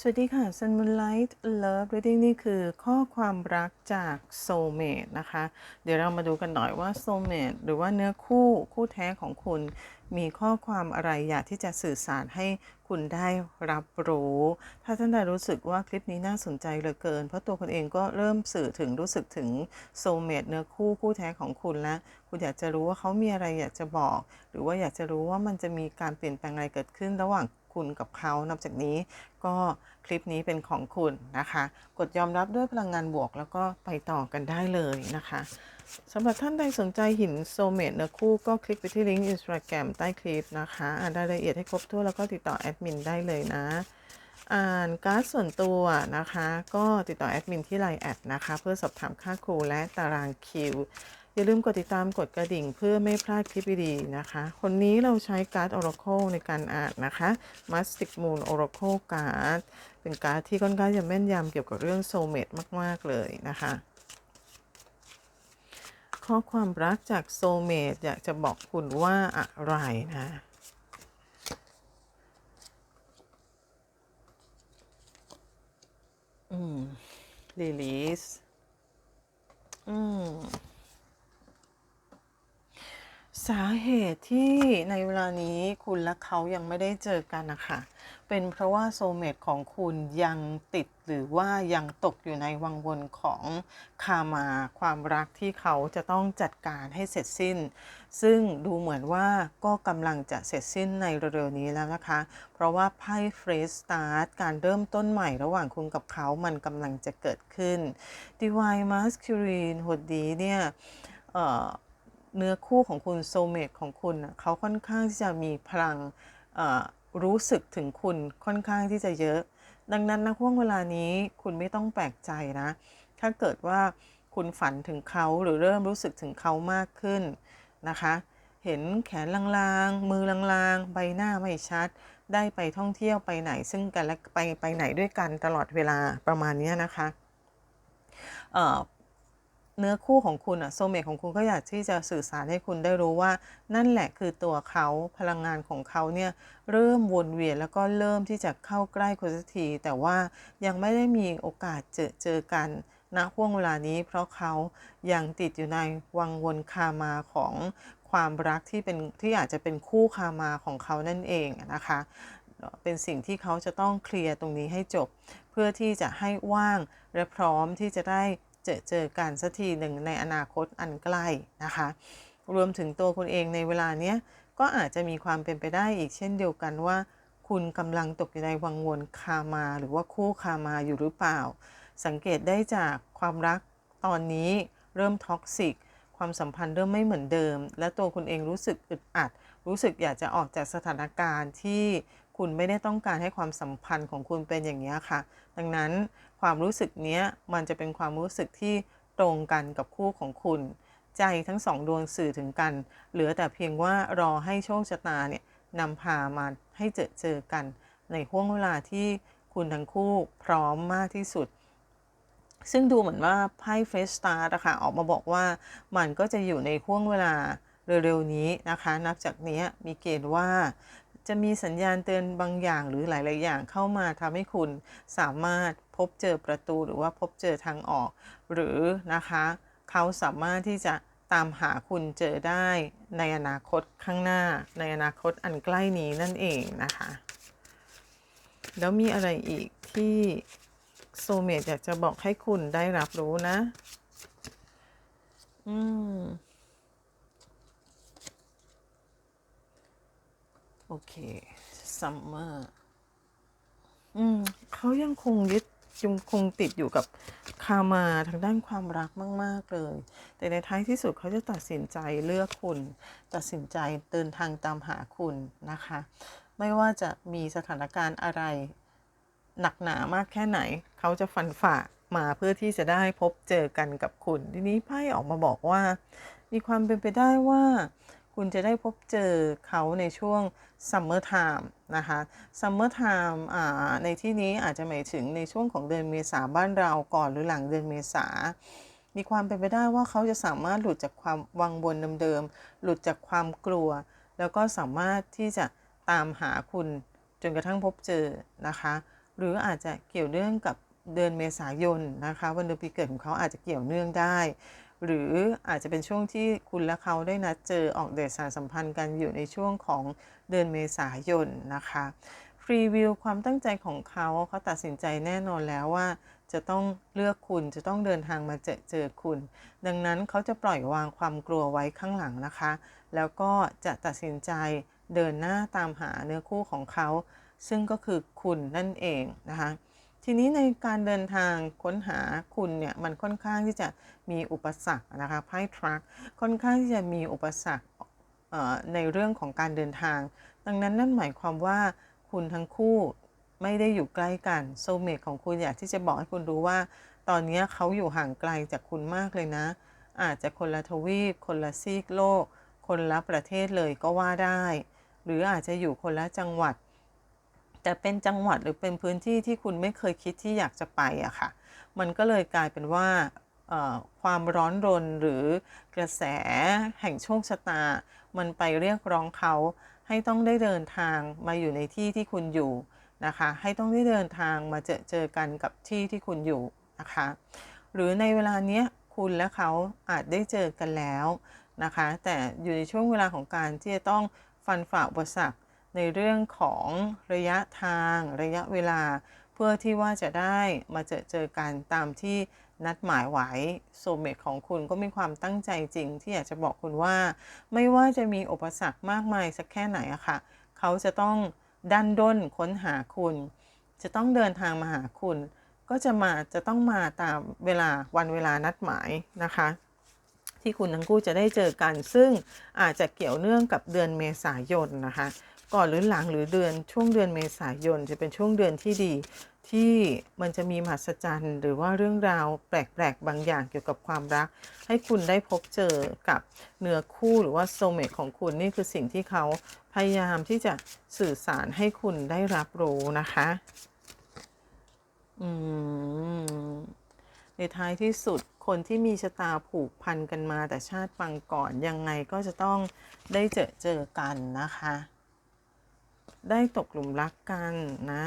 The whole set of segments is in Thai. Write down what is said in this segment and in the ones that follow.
สวัสดีค่ะ Sun Moonlight Love Reading นี่คือข้อความรักจาก Soulmate นะคะ เดี๋ยวเรามาดูกันหน่อยว่า Soulmate หรือว่าเนื้อคู่คู่แท้ของคุณ มีข้อความอะไรอยากที่จะสื่อสารให้คุณได้รับรู้ ถ้าท่านใดรู้สึกว่าคลิปนี้น่าสนใจเหลือเกิน เพราะตัวคุณเองก็เริ่มสื่อถึงรู้สึกถึง Soulmate เนื้อคู่คู่แท้ของคุณแล้ว คุณอยากจะรู้ว่าเขามีอะไรอยากจะบอก หรือว่าอยากจะรู้ว่ามันจะมีการเปลี่ยนแปลงอะไรเกิดขึ้นระหว่าง คุณกับเขานับจากนี้ก็คลิปนี้เป็นของคุณนะคะ กดยอมรับด้วยพลังงานบวก แล้วก็ไปต่อกันได้เลยนะคะสำหรับท่านใดสนใจหินโซเมตเนื้อคู่ก็คลิกไปที่ลิงก์อินสตาแกรมใต้คลิปนะคะอ่านรายละเอียดให้ครบถ้วนแล้วก็ติดต่อแอดมินได้เลยนะ อ่านการ์ดส่วนตัวนะคะ ก็ติดต่อแอดมินที่ไลน์แอดนะคะ เพื่อสอบถามค่าครูและตารางคิว อย่าลืมกดติดตามกดกระดิ่งเพื่อไม่พลาดคลิปดีๆนะคะ คนนี้เราใช้การ์ด Oracle ในการอ่านนะคะ Mastic Moon Oracle Card เป็นการ์ดที่ค่อนข้างจะแม่นยำเกี่ยวกับเรื่องโซเมตมากๆเลยนะคะข้อความรักจากโซเมตอยากจะบอกคุณว่าอะไรนะ อืม release อืม สาเหตุที่ในเวลานี้คุณและเขายังไม่ได้เจอกันนะคะเป็นเพราะว่าโซเมตของคุณยังติดหรือว่ายังตกอยู่ในวังวนของคามาความรักที่เขาจะต้องจัดการให้เสร็จสิ้น ซึ่งดูเหมือนว่าก็กำลังจะเสร็จสิ้นในเร็วๆนี้แล้วนะคะ เพราะว่าไพ่เฟรสตาร์ทการเริ่มต้นใหม่ระหว่างคุณกับเขามันกำลังจะเกิดขึ้น Divine Masculine หดดีเนี่ย เนื้อคู่ของคุณโซเมตของคุณเขาค่อนข้างที่จะมีพลังรู้สึกถึงคุณค่อนข้างที่จะเยอะ ดังนั้นนะห่วงเวลานี้คุณไม่ต้องแปลกใจนะ ถ้าเกิดว่าคุณฝันถึงเขาหรือเริ่มรู้สึกถึงเขามากขึ้นนะคะ เห็นแขนลางๆ มือลางๆ ใบหน้าไม่ชัด ได้ไปท่องเที่ยวไปไหน ซึ่งกันและไปไปไหนด้วยกันตลอดเวลาประมาณนี้นะคะ เนื้อคู่ของคุณอะโซเมตของคุณก็อยากที่จะสื่อสารให้คุณได้รู้ว่า นั่นแหละคือตัวเขาพลังงานของเขาเนี่ยเริ่มวนเวียนแล้วก็เริ่มที่จะเข้าใกล้คุณสักที แต่ว่ายังไม่ได้มีโอกาสเจอเจอกันณห่วงเวลานี้ เพราะเขายังติดอยู่ในวังวนคามาของความรักที่เป็นที่อาจจะเป็นคู่คามาของเขานั่นเองนะคะเป็นสิ่งที่เขาจะต้องเคลียร์ตรงนี้ให้จบ เพื่อที่จะให้ว่างและพร้อมที่จะได้ เจอเจอกันสักทีหนึ่งในอนาคตอันใกล้นะคะ รวมถึงตัวคุณเองในเวลาเนี้ยก็อาจจะมีความเป็นไปได้อีกเช่นเดียวกันว่า คุณกำลังตกอยู่ในวังวนคามา หรือว่าคู่คามาอยู่หรือเปล่า สังเกตได้จากความรักตอนนี้เริ่มท็อกซิกความสัมพันธ์เริ่มไม่เหมือนเดิม และตัวคุณเองรู้สึกอึดอัด รู้สึกอยากจะออกจากสถานการณ์ที่คุณไม่ได้ต้องการให้ความสัมพันธ์ของคุณเป็นอย่างนี้ค่ะ ดังนั้น ความรู้สึกนี้มันจะเป็นความรู้สึกที่ตรงกันกับคู่ของคุณ ใจทั้งสองดวงสื่อถึงกัน เหลือแต่เพียงว่ารอให้โชคชะตาเนี่ยนำพามาให้เจอเจอกัน ในห่วงเวลาที่คุณทั้งคู่พร้อมมากที่สุด ซึ่งดูเหมือนว่าไพ่เฟสตาร์นะคะออกมาบอกว่ามันก็จะอยู่ในห่วงเวลาเร็วๆนี้นะคะ นับจากนี้มีเกณฑ์ว่า จะมีสัญญาณเตือนบางอย่างหรือหลาย ๆ อย่างเข้ามาทำให้คุณสามารถพบเจอประตูหรือว่าพบเจอทางออก หรือนะคะเขาสามารถที่จะตามหาคุณเจอได้ในอนาคตข้างหน้า ในอนาคตอันใกล้นี้นั่นเองนะคะ แล้วมีอะไรอีกที่โซเมตอยากจะบอกให้คุณได้รับรู้นะ อืม โอเคซัมเมอร์อืมเขายังคงยึดยังคงติดอยู่กับคามาทางด้านความรักมาก ๆ เลย แต่ในท้ายที่สุดเขาจะตัดสินใจเลือกคุณ ตัดสินใจเดินทางตามหาคุณนะคะ ไม่ว่าจะมีสถานการณ์อะไร หนักหนามากแค่ไหน เขาจะฟันฝ่ามาเพื่อที่จะได้พบเจอกันกับคุณ ทีนี้ไพ่ออกมาบอกว่า มีความเป็นไปได้ว่า คุณจะได้พบเจอเขาในช่วงซัมเมอร์ไทม์นะคะซัมเมอร์ไทม์ในที่นี้อาจจะหมายถึงในช่วงของเดือนเมษาบ้านเราก่อนหรือหลังเดือนเมษามีความเป็นไปได้ว่าเขาจะสามารถหลุดจากความวังวนเดิมๆ หลุดจากความกลัว แล้วก็สามารถที่จะตามหาคุณจนกระทั่งพบเจอนะคะ หรืออาจจะเกี่ยวเนื่องกับเดือนเมษายนนะคะ วันเดือนปีเกิดของเขาอาจจะเกี่ยวเนื่องได้ หรืออาจจะเป็นช่วงที่คุณและเขาได้นัดเจอออกเดทสารสัมพันธ์กันอยู่ในช่วงของเดือนเมษายนนะคะฟรีวิวความตั้งใจของเขาเขาตัดสินใจแน่นอนแล้วว่า จะต้องเลือกคุณจะต้องเดินทางมาเจอเจอคุณ ดังนั้นเขาจะปล่อยวางความกลัวไว้ข้างหลังนะคะ แล้วก็จะตัดสินใจเดินหน้าตามหาเนื้อคู่ของเขา ซึ่งก็คือคุณนั่นเองนะคะ ทีนี้ในการเดินทางค้นหาคุณเนี่ยมันค่อนข้างที่จะมีอุปสรรคนะคะไพ่ทรัคค่อนข้างที่จะมีอุปสรรคในเรื่องของการเดินทาง ดังนั้นนั่นหมายความว่าคุณทั้งคู่ไม่ได้อยู่ใกล้กันโซเมตของคุณอยากที่จะบอกให้คุณรู้ว่า ตอนนี้เขาอยู่ห่างไกลจากคุณมากเลยนะ อาจจะคนละทวีป คนละซีกโลก คนละประเทศเลยก็ว่าได้ หรืออาจจะอยู่คนละจังหวัด แต่เป็นจังหวัดหรือเป็นพื้นที่ที่คุณไม่เคยคิดที่อยากจะไปอะค่ะ มันก็เลยกลายเป็นว่าความร้อนรนหรือกระแสแห่งโชคชะตา มันไปเรียกร้องเขาให้ต้องได้เดินทางมาอยู่ในที่ที่คุณอยู่นะคะ ให้ต้องได้เดินทางมาเจอเจอกันกับที่ที่คุณอยู่นะคะ หรือในเวลาเนี้ยคุณและเขาอาจได้เจอกันแล้วนะคะ แต่อยู่ในช่วงเวลาของการที่จะต้องฟันฝ่าอุปสรรค ในเรื่องของระยะทางระยะเวลา เพื่อที่ว่าจะได้มาเจอเจอกันตามที่นัดหมายไว้โซเมตของคุณก็มีความตั้งใจจริง ที่อยากจะบอกคุณว่า ไม่ว่าจะมีอุปสรรคมากมายสักแค่ไหนอะค่ะ เขาจะต้องดันด้นค้นหาคุณ จะต้องเดินทางมาหาคุณ ก็จะมาจะต้องมาตามเวลาวันเวลานัดหมายนะคะ ที่คุณทั้งคู่จะได้เจอกัน ซึ่งอาจจะเกี่ยวเนื่องกับเดือนเมษายนนะคะ ก่อนหรือหลังหรือเดือนช่วงเดือนเมษายนจะเป็นช่วงเดือนที่ดี ที่มันจะมีมหัศจรรย์ หรือว่าเรื่องราวแปลกๆ บางอย่างเกี่ยวกับความรัก ให้คุณได้พบเจอกับเนื้อคู่หรือว่าโซเมตของคุณนี่คือสิ่งที่เขาพยายามที่จะสื่อสารให้คุณได้รับรู้นะคะ อืมในท้ายที่สุดคนที่มีชะตาผูกพันกันมาแต่ชาติปังก่อนยังไงก็จะต้องได้เจอเจอกันนะคะ ได้ตกหลุมรักกันนะ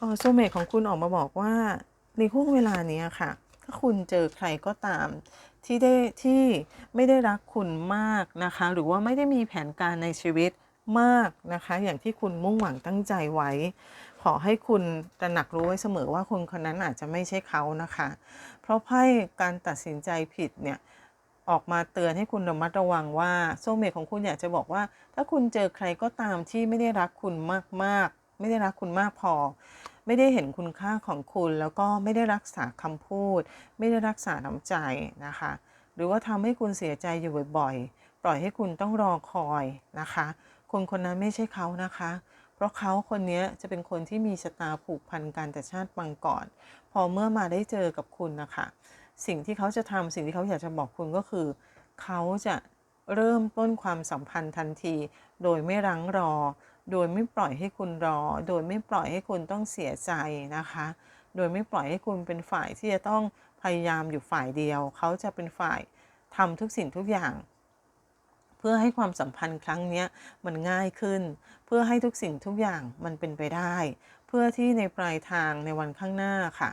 ออโซเมตของคุณออกมาบอกว่าในห่วงเวลานี้ค่ะ ถ้าคุณเจอใครก็ตาม ที่ได้ที่ไม่ได้รักคุณมากนะคะ หรือว่าไม่ได้มีแผนการในชีวิตมากนะคะ อย่างที่คุณมุ่งหวังตั้งใจไว้ ขอให้คุณตระหนักรู้ไว้เสมอว่าคนคนนั้นอาจจะไม่ใช่เขานะคะ เพราะไพ่การตัดสินใจผิดเนี่ย ออกมาเตือนให้คุณระมัดระวังว่าโซเมตของคุณอยากจะบอกว่า ถ้าคุณเจอใครก็ตามที่ไม่ได้รักคุณมากๆ ไม่ได้รักคุณมากพอ ไม่ได้เห็นคุณค่าของคุณ แล้วก็ไม่ได้รักษาคำพูด ไม่ได้รักษาน้ำใจนะคะ หรือว่าทำให้คุณเสียใจอยู่บ่อยๆ ปล่อยให้คุณต้องรอคอยนะคะ คนคนนั้นไม่ใช่เขานะคะ เพราะเขาคนนี้จะเป็นคนที่มีชะตาผูกพันกันแต่ชาติบังก่อน พอเมื่อมาได้เจอกับคุณนะคะ สิ่งที่เขาจะทำสิ่งที่เขาอยากจะบอกคุณก็คือ เขาจะเริ่มต้นความสัมพันธ์ทันที โดยไม่รั้งรอ โดยไม่ปล่อยให้คุณรอ โดยไม่ปล่อยให้คุณต้องเสียใจนะคะ โดยไม่ปล่อยให้คุณเป็นฝ่ายที่จะต้องพยายามอยู่ฝ่ายเดียว เขาจะเป็นฝ่ายทำทุกสิ่งทุกอย่าง เพื่อให้ความสัมพันธ์ครั้งนี้มันง่ายขึ้น เพื่อให้ทุกสิ่งทุกอย่างมันเป็นไปได้ เพื่อที่ในปลายทางในวันข้างหน้าค่ะ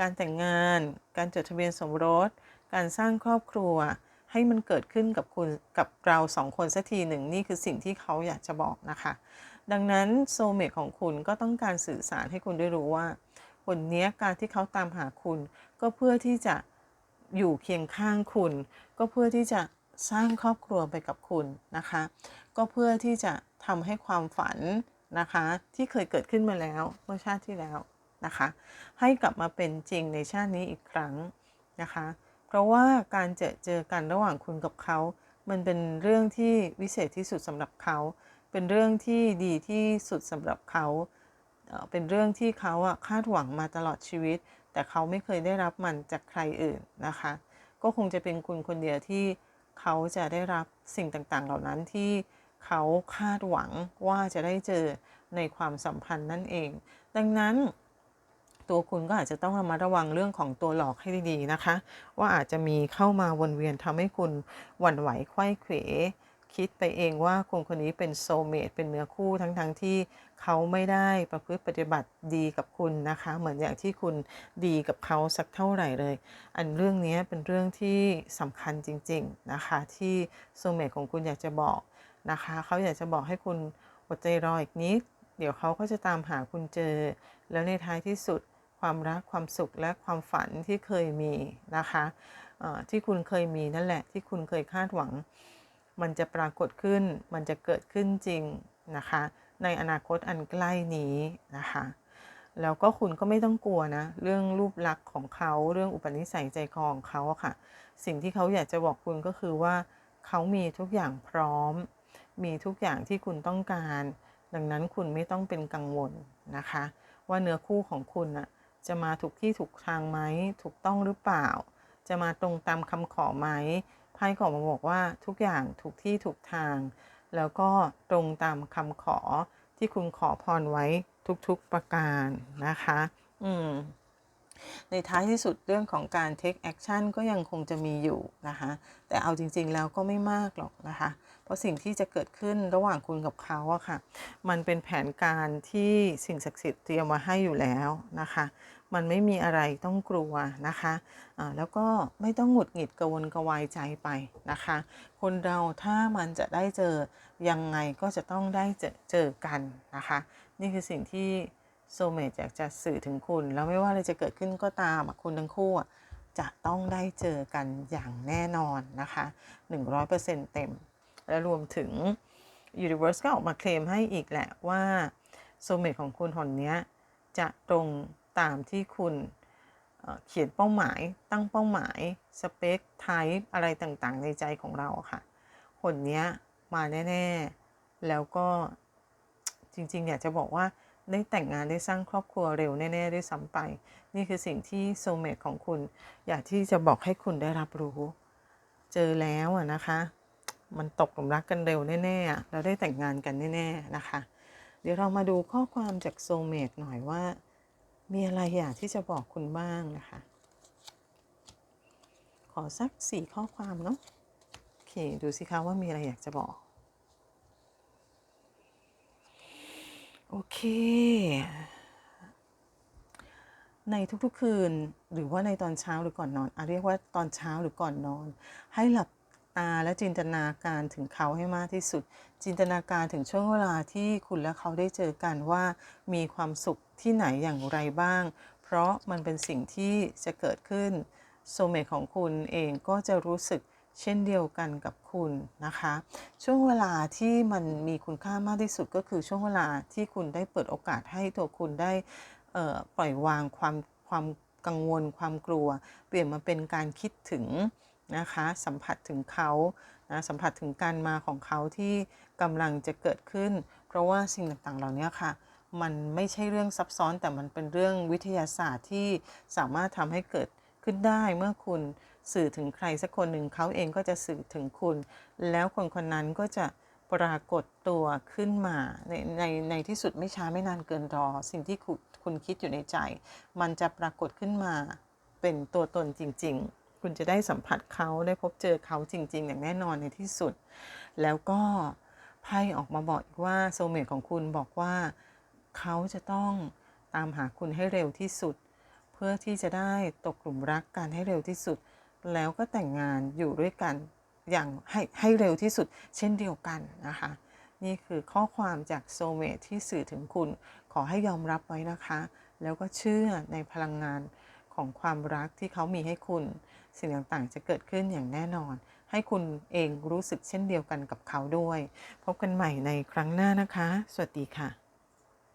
การแต่งงาน การจดทะเบียนสมรส การสร้างครอบครัว ให้มันเกิดขึ้นกับคุณกับเราสองคนสักทีหนึ่งนี่คือสิ่งที่เขาอยากจะบอกนะคะ ดังนั้นโซเมตของคุณก็ต้องการสื่อสารให้คุณได้รู้ว่าคนนี้การที่เขาตามหาคุณ ก็เพื่อที่จะอยู่เคียงข้างคุณ ก็เพื่อที่จะสร้างครอบครัวไปกับคุณนะคะ ก็เพื่อที่จะทำให้ความฝันนะคะ ที่เคยเกิดขึ้นมาแล้วเมื่อชาติที่แล้ว นะคะ ให้กลับมาเป็นจริงในชาตินี้อีกครั้งนะคะ เพราะว่าการเจอเจอกันระหว่างคุณกับเขา มันเป็นเรื่องที่วิเศษที่สุดสำหรับเขา เป็นเรื่องที่ดีที่สุดสำหรับเขาเป็นเรื่องที่เขาอะคาดหวังมาตลอดชีวิต แต่เขาไม่เคยได้รับมันจากใครอื่นนะคะ ก็คงจะเป็นคุณคนเดียวที่เขาจะได้รับสิ่งต่างๆ เหล่านั้นที่เขาคาดหวังว่าจะได้เจอในความสัมพันธ์นั่นเอง ดังนั้น ตัวคุณก็อาจจะต้องระมัดระวังเรื่องของตัวหลอกให้ดีๆนะคะ ว่าอาจจะมีเข้ามาวนเวียนทำให้คุณหวั่นไหวไข้เขวคิดไปเองว่าคนคนนี้เป็นโซเมตเป็นเนื้อคู่ทั้งๆทที่เขาไม่ได้ประพฤติปฏิบัติดีกับคุณนะคะ เหมือนอย่างที่คุณดีกับเขาสักเท่าไหร่เลย อันเรื่องนี้เป็นเรื่องที่สำคัญจริง ๆนะคะ ที่โซเมตของคุณอยากจะบอกนะคะ เขาอยากจะบอกให้คุณอดใจรออีกนิด เดี๋ยวเขาก็จะตามหาคุณเจอ แล้วในท้ายที่สุด ความรักความสุขและความฝันที่เคยมีนะคะที่คุณเคยมีนั่นแหละที่คุณเคยคาดหวัง มันจะปรากฏขึ้น มันจะเกิดขึ้นจริงนะคะ ในอนาคตอันใกล้นี้นะคะแล้วก็คุณก็ไม่ต้องกลัวนะ เรื่องรูปลักษณ์ของเขาเรื่องอุปนิสัยใจคอของเขาค่ะ สิ่งที่เขาอยากจะบอกคุณก็คือว่า เขามีทุกอย่างพร้อม มีทุกอย่างที่คุณต้องการ ดังนั้นคุณไม่ต้องเป็นกังวลนะคะ ว่าเนื้อคู่ของคุณนะ จะมาถูกที่ถูกทางไหมถูกต้องหรือเปล่า จะมาตรงตามคำขอไหมไพ่ขอมาบอกว่าทุกอย่างถูกที่ถูกทาง แล้วก็ตรงตามคำขอที่คุณขอพรไว้ทุกๆประการนะคะ อืม ในท้ายที่สุดเรื่องของการ take action ก็ยังคงจะมีอยู่นะคะ แต่เอาจริง ๆ แล้วก็ไม่มากหรอกนะคะ เพราะสิ่งที่จะเกิดขึ้นระหว่างคุณกับเขาอะค่ะ มันเป็นแผนการที่สิ่งศักดิ์สิทธิ์เตรียมมาให้อยู่แล้วนะคะ มันไม่มีอะไรต้องกลัวนะคะะแล้วก็ไม่ต้องหงุดหงิดกระวนกระวายใจไปนะคะ คนเราถ้ามันจะได้เจอยังไงก็จะต้องได้เจอเจอกันนะคะ นี่คือสิ่งที่ โซเมตอยากจะสื่อถึงคุณ แล้วไม่ว่าอะไรจะเกิดขึ้นก็ตามคุณทั้งคู่จะต้องได้เจอกันอย่างแน่นอนนะคะ 100%เต็ม และรวมถึง Universe ก็ออกมาเคลมให้อีกแหละว่าโซเมตของคุณหนนี้จะตรงตามที่คุณเขียนเป้าหมายตั้งเป้าหมาย สเปคไทป์อะไรต่างๆ ในใจของเราค่ะคนนี้มาแน่ ๆ แล้วก็จริง ๆ อยากจะบอกว่า ได้แต่งงานได้สร้างครอบครัวเร็วแน่ๆด้วยซ้ำไป นี่คือสิ่งที่โซเมตของคุณ อยากที่จะบอกให้คุณได้รับรู้ เจอแล้วอะนะคะ มันตกหลุมรักกันเร็วแน่ๆแล้วได้แต่งงานกันแน่ๆนะคะ เดี๋ยวเรามาดูข้อความจากโซเมตหน่อยว่า มีอะไรอยากที่จะบอกคุณบ้างนะคะ ขอสักสี่ข้อความเนาะโอเค ดูสิคะว่ามีอะไรอยากจะบอก โอเค ในทุกๆคืนหรือว่าในตอนเช้าหรือก่อนนอนอาเรียกว่าตอนเช้าหรือก่อนนอน ให้หลับตาและจินตนาการถึงเขาให้มากที่สุด จินตนาการถึงช่วงเวลาที่คุณและเขาได้เจอกันว่า มีความสุขที่ไหนอย่างไรบ้าง เพราะมันเป็นสิ่งที่จะเกิดขึ้นโซเมตของคุณเองก็จะรู้สึก เช่นเดียวกันกับคุณนะคะ ช่วงเวลาที่มันมีคุณค่ามากที่สุดก็คือช่วงเวลาที่คุณได้เปิดโอกาสให้ตัวคุณได้ปล่อยวางความความกังวลความกลัว เปลี่ยนมาเป็นการคิดถึงนะคะสัมผัสถึงเขานะสัมผัสถึงการมาของเขาที่กำลังจะเกิดขึ้น เพราะว่าสิ่งต่างๆเหล่านี้ค่ะ มันไม่ใช่เรื่องซับซ้อนแต่มันเป็นเรื่องวิทยาศาสตร์ที่สามารถทำให้เกิดขึ้นได้เมื่อคุณ สื่อถึงใครสักคนหนึ่งเขาเองก็จะสื่อถึงคุณ แล้วคนคนนั้นก็จะปรากฏตัวขึ้นมาในในในที่สุดไม่ช้าไม่นานเกินรอ สิ่งที่คุณคุณคิดอยู่ในใจ มันจะปรากฏขึ้นมาเป็นตัวตนจริง ๆ คุณจะได้สัมผัสเขาได้พบเจอเขาจริง ๆ อย่างแน่นอนในที่สุด แล้วก็ไพ่ออกมาบอกว่าโซเมตของคุณบอกว่า เขาจะต้องตามหาคุณให้เร็วที่สุด เพื่อที่จะได้ตกหลุมรักกันให้เร็วที่สุด แล้วก็แต่งงานอยู่ด้วยกันอย่างให้ให้เร็วที่สุดเช่นเดียวกันนะคะ นี่คือข้อความจากโซเมตที่สื่อถึงคุณ ขอให้ยอมรับไว้นะคะ แล้วก็เชื่อในพลังงานของความรักที่เขามีให้คุณ สิ่งต่างๆ จะเกิดขึ้นอย่างแน่นอน ให้คุณเองรู้สึกเช่นเดียวกันกับเขาด้วย พบกันใหม่ในครั้งหน้านะคะ สวัสดีค่ะ